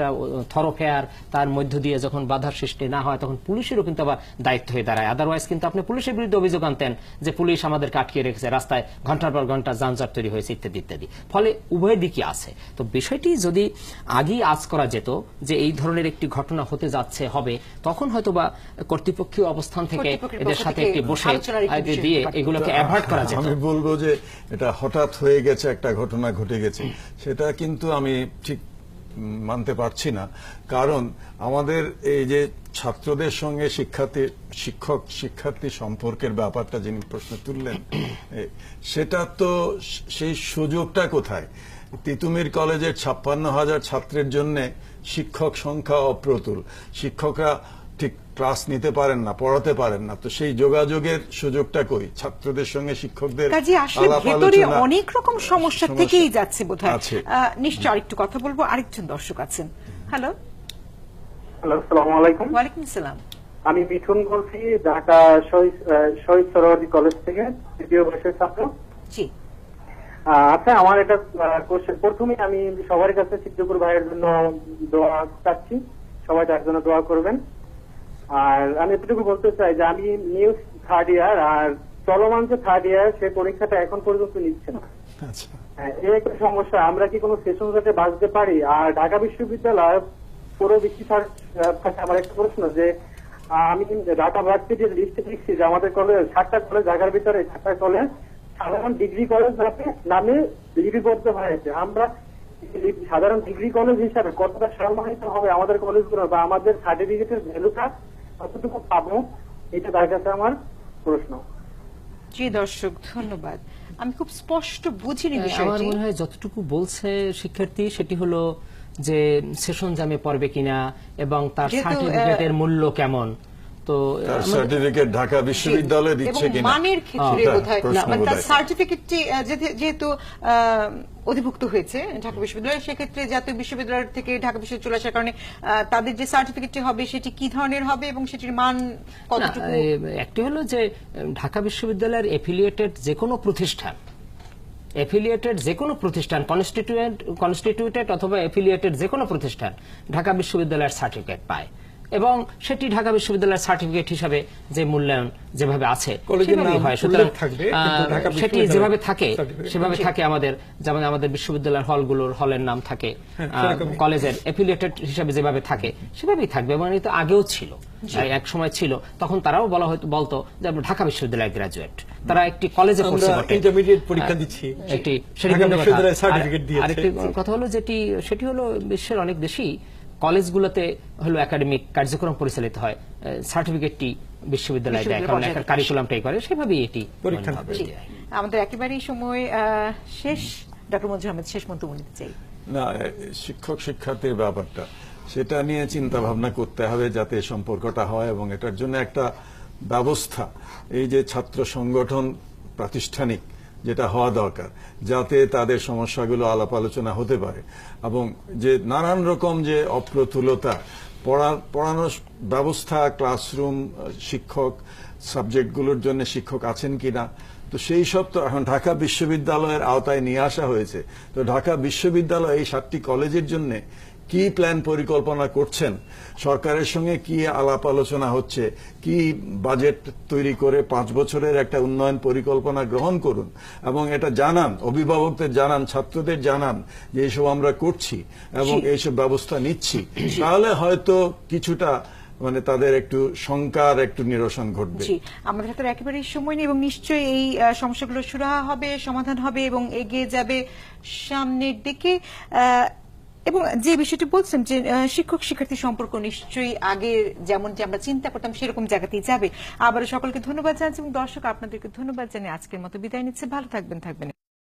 একটা থরফেয়ার তার মধ্য দিয়ে যখন বাধার সৃষ্টি না হয় তখন পুলিশেরও কিন্তু আবার দায়িত্ব হয়ে দাঁড়ায়। আদারওয়াইজ কিন্তু আপনি পুলিশের বিরুদ্ধে অভিযোগ আনতেন যে পুলিশ আমাদেরকে আটকে রেখেছে রাস্তায় ঘণ্টার পর ঘণ্টা যানজট তৈরি হয়েছে ইত্যাদি ইত্যাদি। ফলে উভয় দিকই আছে। তো বিষয়টি যদি আগেই আজ করা যেত যে এই ধরনের একটি ঘটনা হতে যাচ্ছে হবে তখন হয়তো বা কর্তৃপক্ষীয় অবস্থান থেকে এদের সাথে একটি বসে দিয়ে এগুলোকে অ্যাভয়েড করা যেত। আমি বলব যে এটা হঠাৎ হয়ে গেছে একটা ঘটনা ঘটে গেছে। সেটা কিন্তু আমি ঠিক মানতে পারছি না। কারণ আমাদের এই যে ছাত্রদের সঙ্গে শিক্ষার্থী, শিক্ষক, শিক্ষার্থী সম্পর্কের ব্যাপারটা যিনি প্রশ্ন তুললেন সেটা তো সেই সুযোগটা কোথায়? তিতুমির কলেজের ছাপ্পান্ন হাজার ছাত্রের জন্য শিক্ষক সংখ্যা অপ্রতুল। শিক্ষকরা ঠিক ক্লাস নিতে পারেন না পড়াতে পারেন না তো সেই যোগাযোগের সুযোগটা কই? ছাত্রদের সঙ্গে শিক্ষকদের কাজে আসলে ভেতরে অনেক রকম সমস্যা থেকেই যাচ্ছে বোধ হয় নিশ্চয় আরেকটু কথা বলব আরেকজন দর্শক আছেন। হ্যালো হ্যালো আসসালামু আলাইকুম। ওয়ালাইকুম সালাম আমি মিঠুন বলছি ঢাকা শহীদ সরোয়ার্দী কলেজ থেকে তৃতীয় বর্ষের ছাত্র। জি। আচ্ছা আমার একটা কোশ্চেন প্রথমে আমি সবার কাছে সিদ্ধপুর ভাইয়ের জন্য দোয়া চাচ্ছি। সবাই তার জন্য দোয়া করবেন। আর আমি এতটুকু বলতে চাই যে আমি নিউজ থার্ড ইয়ার আর চলমান যে থার্ড ইয়ার সে পরীক্ষাটা এখন পর্যন্ত নিচ্ছে না। আচ্ছা। হ্যাঁ, এই একটা সমস্যা। আমরা কি কোনো সেশন যাতে বাঁচতে পারি? আর ঢাকা বিশ্ববিদ্যালয় পুরো বিশ্ব আমার একটা প্রশ্ন যে আমি ঢাকা ভার্সিটির লিস্টে দেখছি যে আমাদের কলেজ সাতটা কলেজ ঢাকার ভিতরে সাতটা কলেজ সাধারণ ডিগ্রি কলেজ নামে নামে লিপিবদ্ধ হয়েছে। আমরা সাধারণ ডিগ্রি কলেজ হিসাবে কতটা সম্মানিত হবে আমাদের কলেজগুলো বা আমাদের সার্টিফিকেটের ভ্যালুটা কতটুকু পাবো এটা তার কাছে আমার প্রশ্ন। জি দর্শক ধন্যবাদ। আমি খুব স্পষ্ট বুঝিনি আমার মনে হয় যতটুকু বলছে শিক্ষার্থী সেটি হলো যে সেশন জামে পড়বে কিনা এবং তার সার্টিফিকেটের মূল্য কেমন। তো সার্টিফিকেট ঢাকা বিশ্ববিদ্যালয় দিচ্ছে কিনা? মানের ক্ষেত্রে হ্যাঁ, বোধহয় মানে তার সার্টিফিকেটটি যেহেতু অধিভুক্ত হয়েছে ঢাকা বিশ্ববিদ্যালয় সেক্ষেত্রে জাতীয় বিশ্ববিদ্যালয় থেকে ঢাকা বিশ্ববিদ্যালয় চলে আসার কারণে তাদের যে সার্টিফিকেটটি হবে সেটি কি ধরনের হবে এবং সেটির মান কতটুকু? একটি হলো যে ঢাকা বিশ্ববিদ্যালয়ের এফিলিয়েটেড যে কোনো প্রতিষ্ঠান এফিলিয়েটেড যে কোনো প্রতিষ্ঠান কনস্টিটিউয়েন্ট কনস্টিটিউটেড অথবা এফিলিয়েটেড যে কোনো প্রতিষ্ঠান ঢাকা বিশ্ববিদ্যালয়ের সার্টিফিকেট পায়। এবং সেটি ঢাকা বিশ্ববিদ্যালয়ের সার্টিফিকেট হিসাবে যে মূল্যায়ন যেভাবে আছে হয়। সুতরাং সেটি যেভাবে থাকে সেভাবে থাকে আমাদের যেমন আমাদের বিশ্ববিদ্যালয়ের হলগুলোর হলের নাম থাকে হ্যাঁ। কলেজের এফিলিয়েটেড হিসাবে যেভাবে থাকে সেভাবেই থাকবে এবং এটা আগেও ছিল এক সময় ছিল। তখন তারাও বলা হয়তো বলতো যে আমরা ঢাকা বিশ্ববিদ্যালয়ের গ্রাজুয়েট তারা একটি কলেজে আমরা পড়ছে বটে। intermediate পরীক্ষা দিচ্ছি। একটি সেটি কথা হলো যেটি সেটি হলো বিশ্বের অনেক দেশই কলেজগুলোতে হলো একাডেমিক কার্যক্রম পরিচালিত হয় সার্টিফিকেটটি বিশ্ববিদ্যালয় দেয় কারণ একটা কারিকুলামটাই করে সেভাবেই এটি। আমাদের একেবারেই সময় শেষ। ডক্টর মঞ্জুর আহমেদ শেষ মন্তব্য নিতে চাই। না শিক্ষক শিক্ষার্থীর ব্যাপারটা সেটা নিয়ে চিন্তা ভাবনা করতে হবে যাতে সম্পর্কটা হয় এবং এটার জন্য একটা ব্যবস্থা। এই যে ছাত্র সংগঠন প্রাতিষ্ঠানিক যেটা হওয়া দরকার, যাতে তাদের সমস্যাগুলো আলাপ আলোচনা হতে পারে। এবং যে নানান রকম যে অপ্রতুলতা পড়ার পড়ানোর ব্যবস্থা, ক্লাসরুম, শিক্ষক, সাবজেক্টগুলোর জন্য শিক্ষক আছেন কিনা, তো সেই সব তো এখন ঢাকা বিশ্ববিদ্যালয়ের আওতায় নিয়ে আসা হয়েছে। তো ঢাকা বিশ্ববিদ্যালয় এই সাতটি কলেজের জন্য কি প্ল্যান পরিকল্পনা করছেন? সরকারের সঙ্গে কি আলাপ আলোচনা হচ্ছে? কি বাজেট তৈরি করে পাঁচ বছরের একটা উন্নয়ন পরিকল্পনা গ্রহণ করুন? এবং এটা জানান অভিভাবকদের জানান ছাত্রদের জানান যে এইসব আমরা করছি এবং এইসব ব্যবস্থা নিচ্ছি। তাহলে হয়তো কিছুটা মানে তাদের একটু শঙ্কার একটু নিরসন ঘটবে। জি আমাদের হাতে আর একেবারেই সময় নেই এবং নিশ্চয়ই এই সমস্যাগুলো সুরাহা হবে সমাধান হবে এবং এগিয়ে যাবে সামনের দিকে। আহ, এবং যে বিষয়টি বলছেন যে শিক্ষক শিক্ষার্থী সম্পর্ক নিশ্চয়ই আগে যেমন যে আমরা চিন্তা করতাম সেরকম জায়গাতেই যাবে। আবারও সকলকে ধন্যবাদ জানাচ্ছি এবং দর্শক আপনাদেরকে ধন্যবাদ জানিয়ে আজকের মতো বিদায় নিচ্ছে। ভালো থাকবেন থাকবেন।